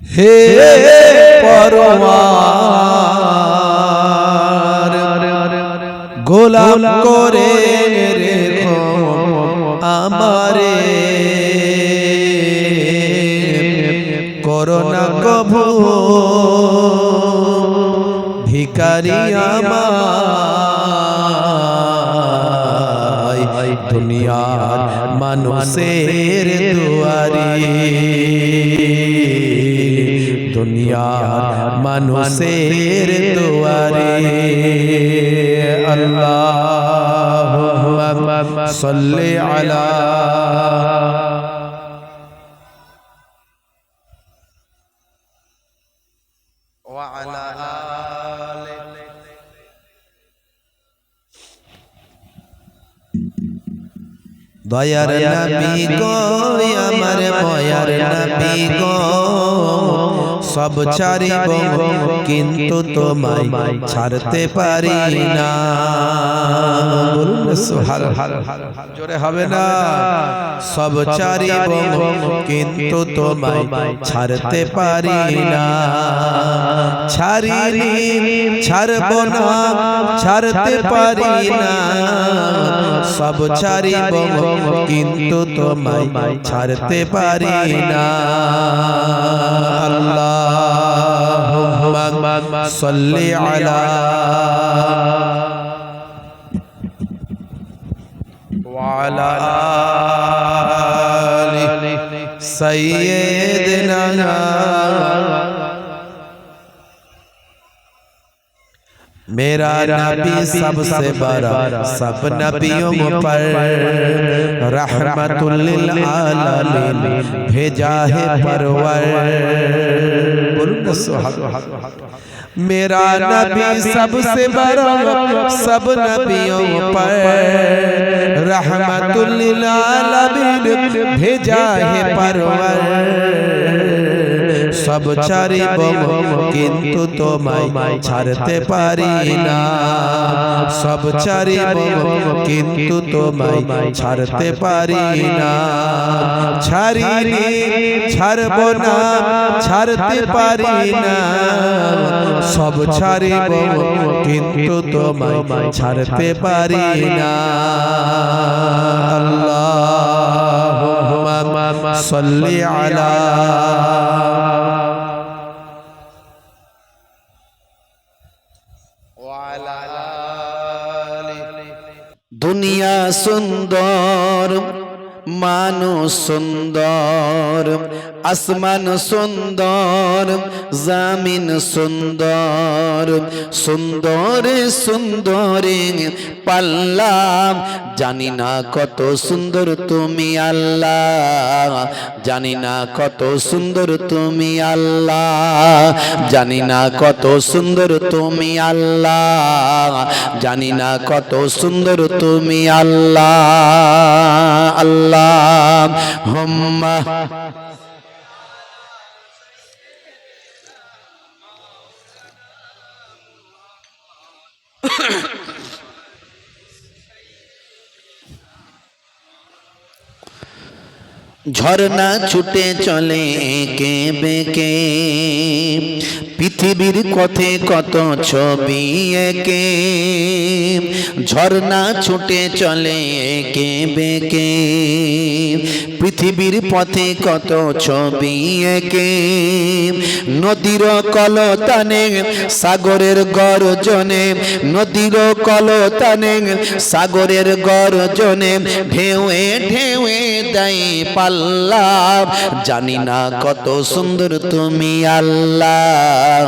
হে পরমার গোলাম করে রেখো আমারে। করোনা কভু ভিকারি আমায় দুনিয়ার মানুষের দুয়ারি। দুনিয়ার মানুষের দুয়ারি আল্লাহ সাল্লি আলা وعلى آله দয়ার নবী গো আমার ময়ার নবী গো সব ছাড়িব কিন্তু তোমায় ছাড়তে পারি না। বলুন জোরে হবে না। সব ছাড়িব কিন্তু তোমায় ছাড়তে পারি না। ছাড়িনি ছাড়ব না ছাড়তে পারি না সব ছাড়িব কিন্তু তোমায় ছাড়তে পারি না আল্লাহ সাল্লি আলা وعلى آل سيدنا मेरा नबी सबसे बड़ा सब नबियों पर रहमतुल आलमीन भेजा है परवर। मेरा नबी सबसे बड़ा सब नबियों पर रहमतुल आलमीन भेजा है परवर। সব ছাড়িব কিন্তু তোমায় ছাড়তে পারি না। সব ছাড়িব কিন্তু তোমায় ছাড়তে পারি না। ছাড়িনি ছাড়ব না ছাড়তে পারি না। সব ছাড়িব কিন্তু তোমায় ছাড়তে পারি না। আল্লাহ। সাল্লি আলা দুনিয়া সুন্দর মানুষ সুন্দর আসমান সুন্দর, জামিন সুন্দর সুন্দর সুন্দরে পাল্লাম জানি না কত সুন্দর তুমি আল্লাহ, জানি না কত সুন্দর তুমি আল্লাহ, জানি না কত সুন্দর তুমি আল্লাহ, জানি না কত সুন্দর তুমি আল্লাহ আল্লাহ, হুম্মা। ঝর্ণা ছুটে চলে কে বেকে পৃথিবীর কথে কত ছবি একে, ঝর্ণা ছুটে চলে কে বেকে। পৃথিবীর পথে কত ছবি একে, নদীর কল কলতানে, সাগরের গর্জনে, নদীর কল কলতানে, সাগরের গর্জনে, ঢেউয়ে ঢেউয়ে দেয় পাল্লা। জানি না কত সুন্দর তুমি আল্লাহ।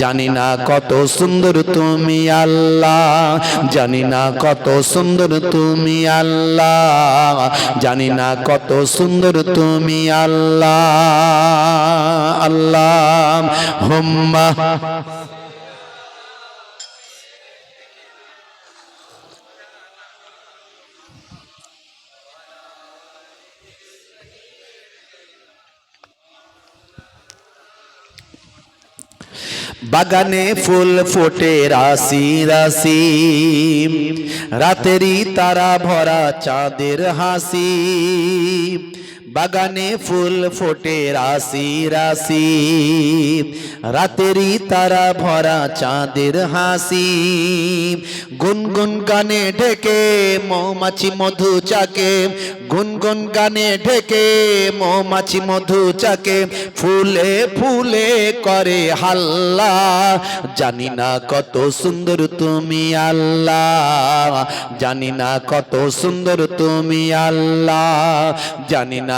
জানি না কত সুন্দর তুমি আল্লাহ, জানি না কত সুন্দর তুমি আল্লাহ, জানি না কত সুন্দর তুমি আল্লাহ আল্লাহ, হুম্মা। বাগানে ফুল ফোটে রাশি রাশি। রাতেরই তারা ভরা চাঁদের হাসি। বাগানে ফুল ফোটে রাশি রাশি। রাতেরই তারা ভরা চাঁদের হাসি। গুনগুন গানে ঢেকে মৌমাছি মধু চাকে। গুনগুন গানে ঢেকে মৌমাছি মধু চাকে। ফুলে ফুলে করে হাল্লা। জানি না কত সুন্দর তুমি আল্লাহ। জানি না কত সুন্দর তুমি আল্লাহ। জানি না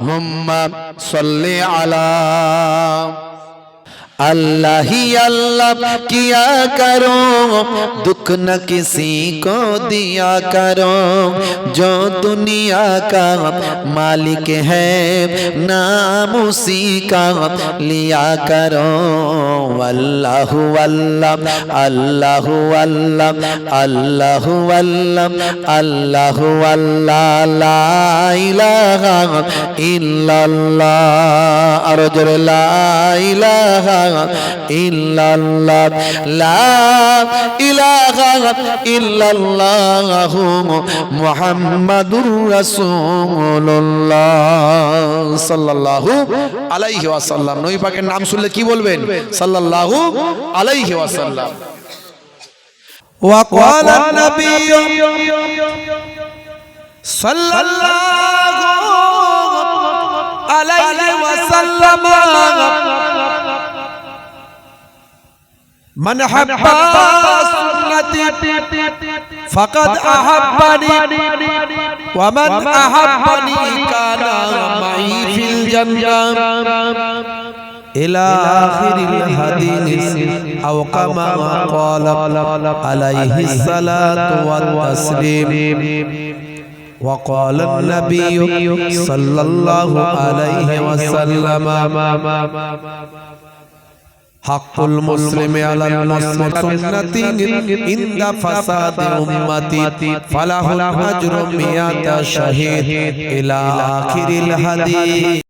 হুম্মা সাল্লি আলা আল্লাহ আল্লাহ, কিয়া করো? দুঃখ না কিসি কো দিয়া করো? যো দুনিয়া মালিক হাম উসি কাম লিয়া করো। আল্লাহ আল্লাহ আল্লাহ অল্লাহ আল্লাহ আল্লাহ আল্লাহ আর জোরে লাইলা ইল্লাল্লাহ লা ইলাহা ইল্লাল্লাহ মুহাম্মাদুর রাসূলুল্লাহ সাল্লাল্লাহু আলাইহি ওয়াসাল্লাম নবী পাকের নাম শুনলে কি বলবেন সাল্লাল্লাহু আলাইহি ওয়াসাল্লাম وقال النبي صلى الله عليه وسلم من حب سنتي فقد أحبني. ومن أحبني كان معي في الجنة إلى آخر الحديث أو كما قال عليه الصلاة والتسليم. وقال النبي صلى الله عليه وسلم হাকুল মুসলিমে আলাল মুসলিম সুন্নতি ইনদা ফাসাদি উম্মতি ফালাহুল আজরু মিয়াতা শাহীদ ইলা আখিরিল হাদিস।